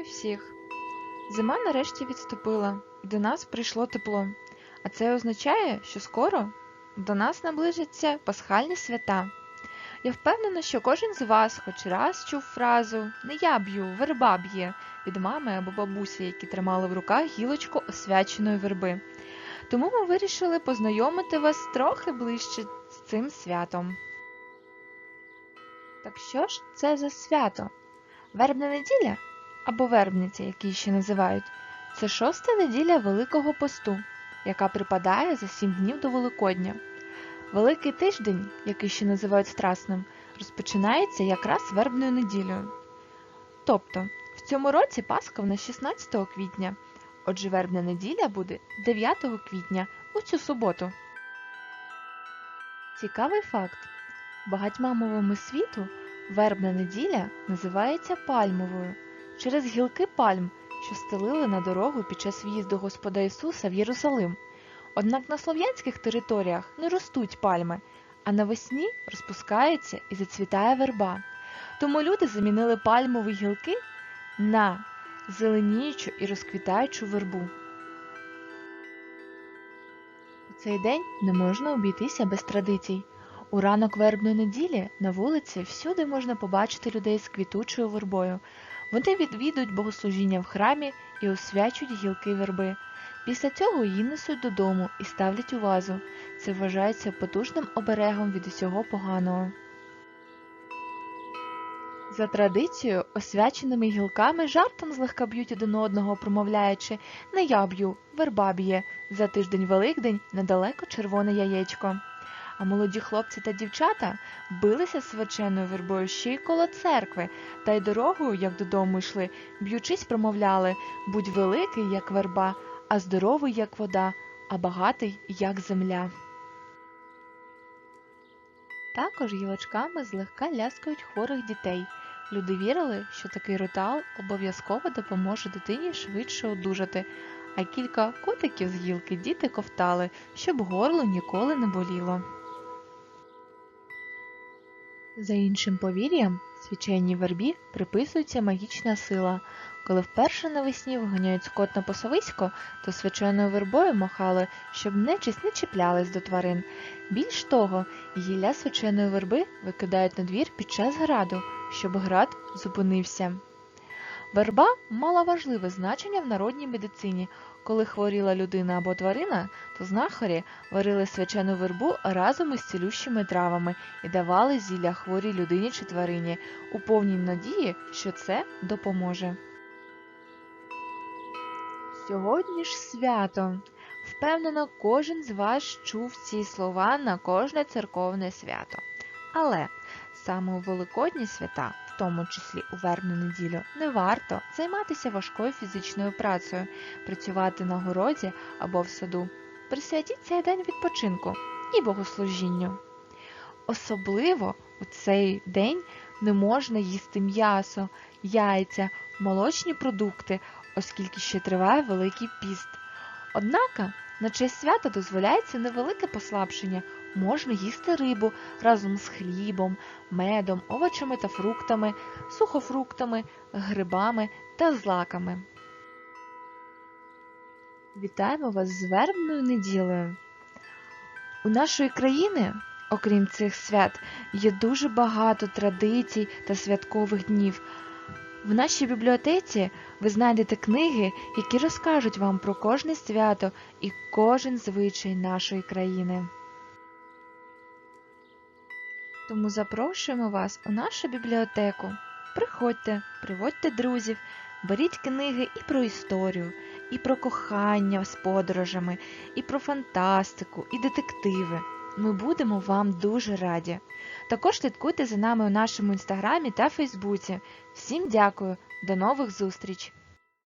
Вітаю всіх! Зима нарешті відступила, і до нас прийшло тепло. А це означає, що скоро до нас наближаться пасхальні свята. Я впевнена, що кожен з вас хоч раз чув фразу Не я б'ю, верба б'є від мами або бабусі, які тримали в руках гілочку освяченої верби. Тому ми вирішили познайомити вас трохи ближче з цим святом. Так що ж це за свято? Вербна неділя або вербниця, як її ще називають, це шоста неділя Великого посту, яка припадає за сім днів до Великодня. Великий тиждень, який ще називають Страсним, розпочинається якраз вербною неділею. Тобто, в цьому році Пасха в нас 16 квітня, отже вербна неділя буде 9 квітня у цю суботу. Цікавий факт. Багатьма мовами світу вербна неділя називається пальмовою через гілки пальм, що стелили на дорогу під час в'їзду Господа Ісуса в Єрусалим. Однак на слов'янських територіях не ростуть пальми, а навесні розпускається і зацвітає верба. Тому люди замінили пальмові гілки на зеленіючу і розквітаючу вербу. У цей день не можна обійтися без традицій. У ранок вербної неділі на вулиці всюди можна побачити людей з квітучою вербою. Вони відвідують богослужіння в храмі і освячують гілки верби. Після цього її несуть додому і ставлять у вазу. Це вважається потужним оберегом від усього поганого. За традицією, освяченими гілками жартом злегка б'ють один одного, промовляючи «Не я б'ю, верба б'є, за тиждень Великдень недалеко червоне яєчко. А молоді хлопці та дівчата билися свяченою вербою ще й коло церкви, та й дорогою, як додому йшли, б'ючись, промовляли будь великий, як верба, а здоровий, як вода, а багатий, як земля. Також гілочками злегка ляскають хворих дітей. Люди вірили, що такий ритуал обов'язково допоможе дитині швидше одужати, а кілька котиків з гілки діти ковтали, щоб горло ніколи не боліло. За іншим повір'ям, свяченій вербі приписується магічна сила. Коли вперше навесні виганяють скот на пасовисько, то свяченою вербою махали, щоб нечисть не чіплялась до тварин. Більш того, гілля свяченої верби викидають на двір під час граду, щоб град зупинився. Верба мала важливе значення в народній медицині. Коли хворіла людина або тварина, то знахарі варили свячену вербу разом із цілющими травами і давали зілля хворій людині чи тварині у повній надії, що це допоможе. Сьогодні ж свято. Впевнено, кожен з вас чув ці слова на кожне церковне свято. Але саме у великодні свята, в тому числі у вербну неділю, не варто займатися важкою фізичною працею, працювати на городі або в саду. Присвятіть цей день відпочинку і богослужінню. Особливо у цей день не можна їсти м'ясо, яйця, молочні продукти, оскільки ще триває Великий піст. Однак на честь свята дозволяється невелике послабшення. Можна їсти рибу разом з хлібом, медом, овочами та фруктами, сухофруктами, грибами та злаками. Вітаємо вас з вербною неділею. У нашої країни, окрім цих свят, є дуже багато традицій та святкових днів. В нашій бібліотеці ви знайдете книги, які розкажуть вам про кожне свято і кожен звичай нашої країни. Тому запрошуємо вас у нашу бібліотеку. Приходьте, приводьте друзів, беріть книги і про історію, і про кохання з подорожами, і про фантастику, і детективи. Ми будемо вам дуже раді. Також слідкуйте за нами у нашому інстаграмі та Фейсбуці. Всім дякую, до нових зустріч!